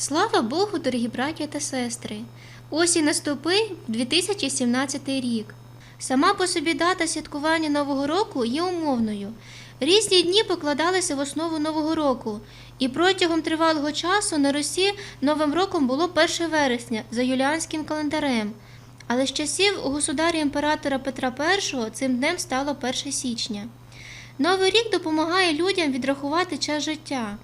Слава Богу, дорогі браття та сестри! Ось і наступив 2017 рік. Сама по собі дата святкування Нового року є умовною. Різні дні покладалися в основу Нового року, і протягом тривалого часу на Русі Новим роком було 1 вересня за юліанським календарем. Але з часів у государя імператора Петра І цим днем стало 1 січня. Новий рік допомагає людям відрахувати час життя.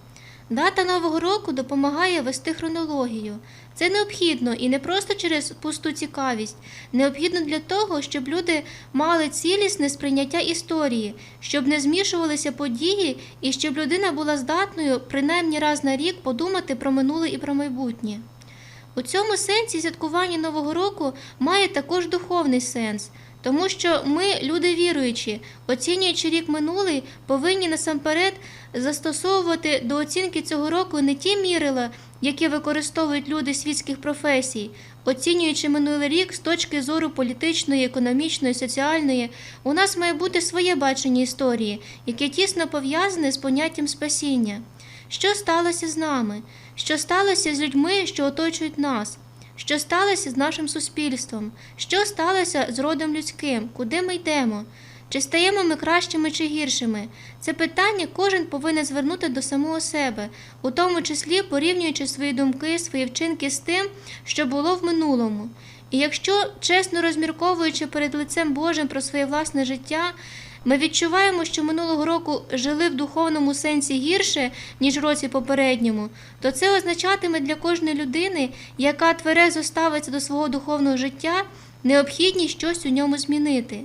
Дата Нового року допомагає вести хронологію. Це необхідно і не просто через пусту цікавість, необхідно для того, щоб люди мали цілісне сприйняття історії, щоб не змішувалися події і щоб людина була здатною принаймні раз на рік подумати про минуле і про майбутнє. У цьому сенсі святкування Нового року має також духовний сенс, тому що ми, люди віруючі, оцінюючи рік минулий, повинні насамперед застосовувати до оцінки цього року не ті мірила, які використовують люди світських професій, оцінюючи минулий рік з точки зору політичної, економічної, соціальної, у нас має бути своє бачення історії, яке тісно пов'язане з поняттям спасіння. Що сталося з нами? Що сталося з людьми, що оточують нас? Що сталося з нашим суспільством? Що сталося з родом людським? Куди ми йдемо? Чи стаємо ми кращими чи гіршими? Це питання кожен повинен звернути до самого себе, у тому числі порівнюючи свої думки, свої вчинки з тим, що було в минулому. І якщо, чесно розмірковуючи перед лицем Божим про своє власне життя, ми відчуваємо, що минулого року жили в духовному сенсі гірше, ніж в році попередньому, то це означатиме для кожної людини, яка тверезо ставиться до свого духовного життя, необхідність щось у ньому змінити.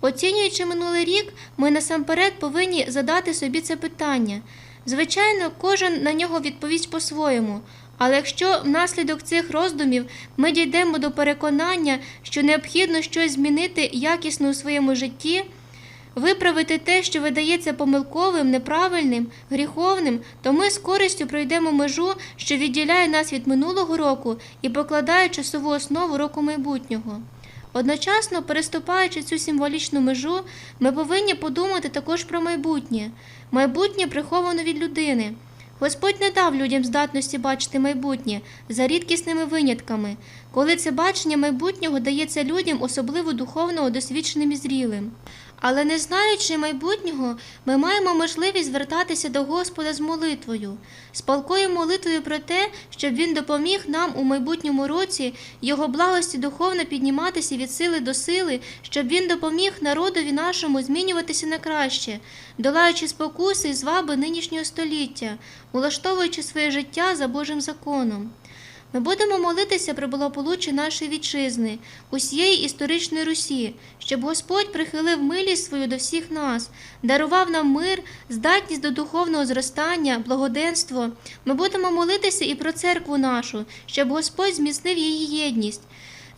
Оцінюючи минулий рік, ми насамперед повинні задати собі це питання. Звичайно, кожен на нього відповість по-своєму. Але якщо внаслідок цих роздумів ми дійдемо до переконання, що необхідно щось змінити якісно у своєму житті, виправити те, що видається помилковим, неправильним, гріховним, то ми з користю пройдемо межу, що відділяє нас від минулого року і покладає часову основу року майбутнього. Одночасно, переступаючи цю символічну межу, ми повинні подумати також про майбутнє. Майбутнє приховано від людини. Господь не дав людям здатності бачити майбутнє за рідкісними винятками, коли це бачення майбутнього дається людям особливо духовно досвідченим і зрілим. Але не знаючи майбутнього, ми маємо можливість звертатися до Господа з молитвою, з палкою молитвою про те, щоб Він допоміг нам у майбутньому році Його благості духовно підніматися від сили до сили, щоб Він допоміг народові нашому змінюватися на краще, долаючи спокуси і зваби нинішнього століття, улаштовуючи своє життя за Божим законом. Ми будемо молитися про благополуччя нашої вітчизни, усієї історичної Русі, щоб Господь прихилив милість свою до всіх нас, дарував нам мир, здатність до духовного зростання, благоденство. Ми будемо молитися і про церкву нашу, щоб Господь зміцнив її єдність.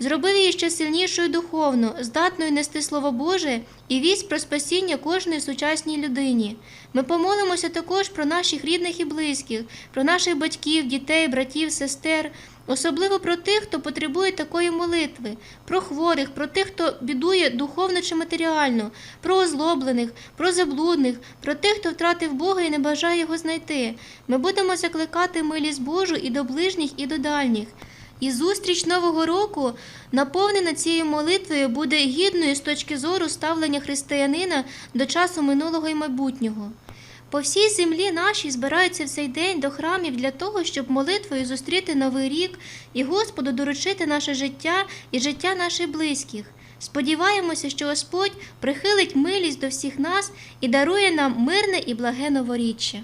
Зробив її ще сильнішою духовно, здатною нести Слово Боже і вість про спасіння кожної сучасній людині. Ми помолимося також про наших рідних і близьких, про наших батьків, дітей, братів, сестер, особливо про тих, хто потребує такої молитви, про хворих, про тих, хто бідує духовно чи матеріально, про озлоблених, про заблудних, про тих, хто втратив Бога і не бажає його знайти. Ми будемо закликати милість Божу і до ближніх, і до дальніх. І зустріч Нового року, наповнена цією молитвою, буде гідною з точки зору ставлення християнина до часу минулого і майбутнього. По всій землі нашій збираються в цей день до храмів для того, щоб молитвою зустріти новий рік і Господу доручити наше життя і життя наших близьких. Сподіваємося, що Господь прихилить милість до всіх нас і дарує нам мирне і благе новоріччя.